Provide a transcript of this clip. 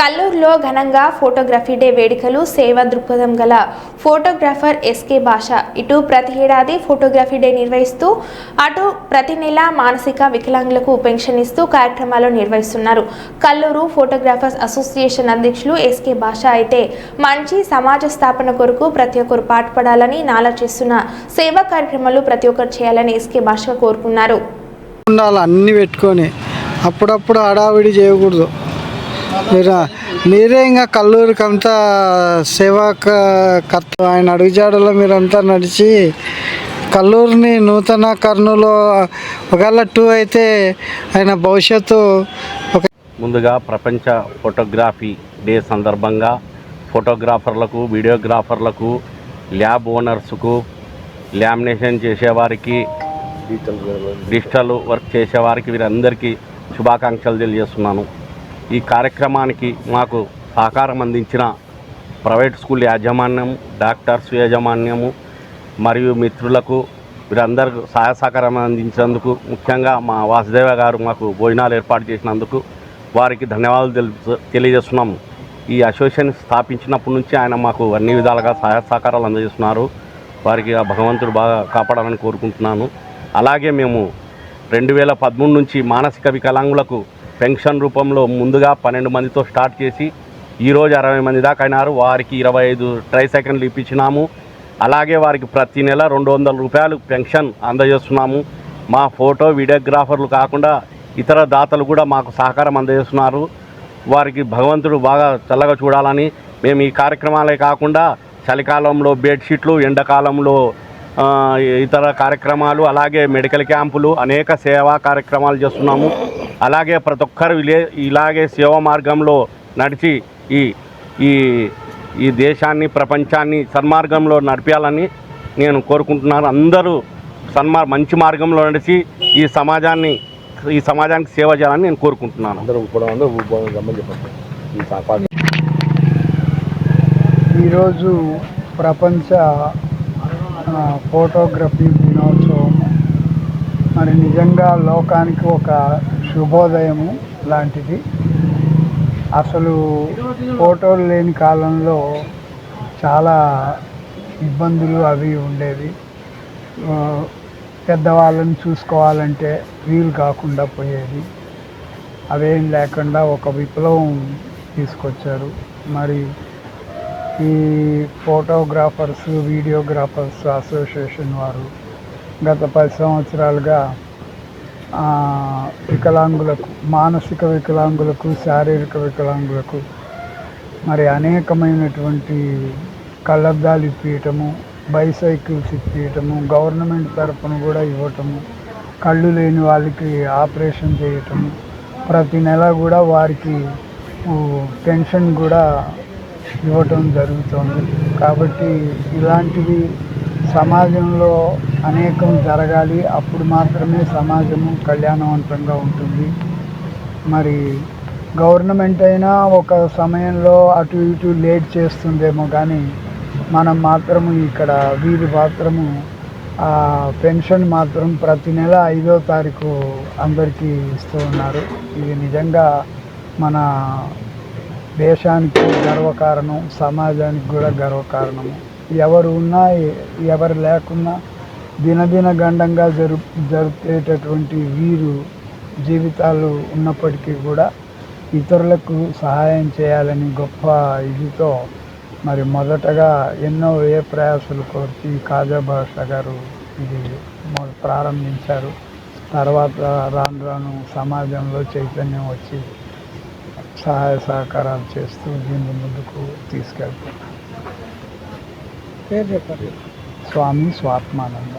కల్లూరులో ఘనంగా photography day వేడుకలు సేవా దృక్పథం గల ఫోటోగ్రాఫర్ ఎస్కే భాష ఇటు ప్రతి ఏడాది ఫోటోగ్రఫీ డే నిర్వహిస్తూ అటు ప్రతి నెల మానసిక వికలాంగులకు పెన్షన్ ఇస్తూ కార్యక్రమాలు నిర్వహిస్తున్నారు. కల్లూరు ఫోటోగ్రాఫర్స్ అసోసియేషన్ అధ్యక్షులు ఎస్కే భాష అయితే మంచి సమాజ స్థాపన కొరకు ప్రతి ఒక్కరు పాటుపడాలని నాలా చేస్తున్న సేవా కార్యక్రమాలు ప్రతి ఒక్కరు చేయాలని ఎస్కే భాష కోరుకున్నారు. ఉండాలి పెట్టుకొని అప్పుడప్పుడు హడావిడి చేయకూడదు. మీరు? మీరే ఇంకా కల్లూరికి అంతా సేవా కర్త ఆయన అడుగుజాడలో మీరంతా నడిచి కల్లూరుని నూతన కర్నూలు ఒకవేళ టూ అయితే ఆయన భవిష్యత్తు ఒక ముందుగా ప్రపంచ ఫోటోగ్రఫీ డే సందర్భంగా ఫోటోగ్రాఫర్లకు వీడియోగ్రాఫర్లకు ల్యాబ్ ఓనర్స్కు లామినేషన్ చేసేవారికి డిజిటల్ వర్క్ చేసేవారికి వీరందరికీ శుభాకాంక్షలు తెలియజేస్తున్నాను. ఈ కార్యక్రమానికి మాకు సహకారం అందించిన ప్రైవేట్ స్కూల్ యాజమాన్యం డాక్టర్స్ యాజమాన్యము మరియు మిత్రులకు వీరందరికీ సహాయ సహకారం అందించినందుకు ముఖ్యంగా మా వాసుదేవ గారు మాకు భోజనాలు ఏర్పాటు చేసినందుకు వారికి ధన్యవాదాలు తెలుపు తెలియజేస్తున్నాం ఈ అసోసియేషన్ స్థాపించినప్పటి నుంచి ఆయన మాకు అన్ని విధాలుగా సహాయ సహకారాలు అందజేస్తున్నారు. వారికి ఆ భగవంతుడు బాగా కాపాడాలని కోరుకుంటున్నాను. అలాగే మేము రెండు వేల పదమూడు నుంచి మానసిక వికలాంగులకు పెన్షన్ రూపంలో ముందుగా పన్నెండు మందితో స్టార్ట్ చేసి ఈరోజు అరవై మంది దాకా అయినారు. వారికి ఇరవై ఐదు ట్రై సెకండ్లు ఇప్పించినాము. అలాగే వారికి ప్రతి నెల రెండు వందల రూపాయలు పెన్షన్ అందజేస్తున్నాము. మా ఫోటో వీడియోగ్రాఫర్లు కాకుండా ఇతర దాతలు కూడా మాకు సహకారం అందజేస్తున్నారు. వారికి భగవంతుడు బాగా చల్లగా చూడాలని మేము ఈ కార్యక్రమాలే కాకుండా చలికాలంలో బెడ్షీట్లు ఎండాకాలంలో ఇతర కార్యక్రమాలు అలాగే మెడికల్ క్యాంపులు అనేక సేవా కార్యక్రమాలు చేస్తున్నాము. అలాగే ప్రతి ఒక్కరు ఇలే ఇలాగే సేవా మార్గంలో నడిచి ఈ ఈ ఈ దేశాన్ని ప్రపంచాన్ని సన్మార్గంలో నడిపించాలని నేను కోరుకుంటున్నాను. అందరూ సన్మార్ మంచి మార్గంలో నడిచి ఈ సమాజాన్ని ఈ సమాజానికి సేవ చేయాలని నేను కోరుకుంటున్నాను. అందరూ కూడా ఈరోజు ప్రపంచ ఫోటోగ్రఫీ దినోత్సవం మరి నిజంగా లోకానికి ఒక శుభోదయము లాంటిది. అసలు ఫోటోలు లేని కాలంలో చాలా ఇబ్బందులు అవి ఉండేవి. పెద్దవాళ్ళని చూసుకోవాలంటే వీలు కాకుండా పోయేది. అవేం లేకుండా ఒక విప్లవం తీసుకొచ్చారు. మరి ఈ ఫోటోగ్రాఫర్స్ వీడియోగ్రాఫర్స్ అసోసియేషన్ వారు గత పది సంవత్సరాలుగా వికలాంగులకు మానసిక వికలాంగులకు శారీరక వికలాంగులకు మరి అనేకమైనటువంటి కళ్ళద్దాలు ఇప్పించటము బైసైకిల్స్ ఇప్పించటము గవర్నమెంట్ తరఫున కూడా ఇవ్వటము కళ్ళు లేని వాళ్ళకి ఆపరేషన్ చేయటము ప్రతి నెల కూడా వారికి పెన్షన్ కూడా ఇవ్వటం జరుగుతుంది. కాబట్టి ఇలాంటివి సమాజంలో అనేకం జరగాలి అప్పుడు మాత్రమే సమాజము కళ్యాణవంతంగా ఉంటుంది. మరి గవర్నమెంట్ అయినా ఒక సమయంలో అటు ఇటు లేట్ చేస్తుందేమో కానీ మనం మాత్రము ఇక్కడ వీరి మాత్రము పెన్షన్ మాత్రం ప్రతి నెల ఐదో తారీఖు అందరికీ ఇస్తూ ఉన్నారు. ఇది నిజంగా మన దేశానికి గర్వకారణం సమాజానికి కూడా గర్వకారణము. ఎవరు ఉన్నా ఎవరు లేకున్నా దినదిన గండంగా జరు జరిపేటటువంటి వీరు జీవితాలు ఉన్నప్పటికీ కూడా ఇతరులకు సహాయం చేయాలని గొప్ప ఇదితో మరి మొదటగా ఎన్నో ఏ ప్రయాసాలు కోర్చి కాజా భాష గారు ఇది ప్రారంభించారు. తర్వాత రాను రాను సమాజంలో చైతన్యం వచ్చి సహాయ సహకారాలు చేస్తూ దీన్ని ముందుకు తీసుకెళ్తారు స్వామి స్వాత్మానంద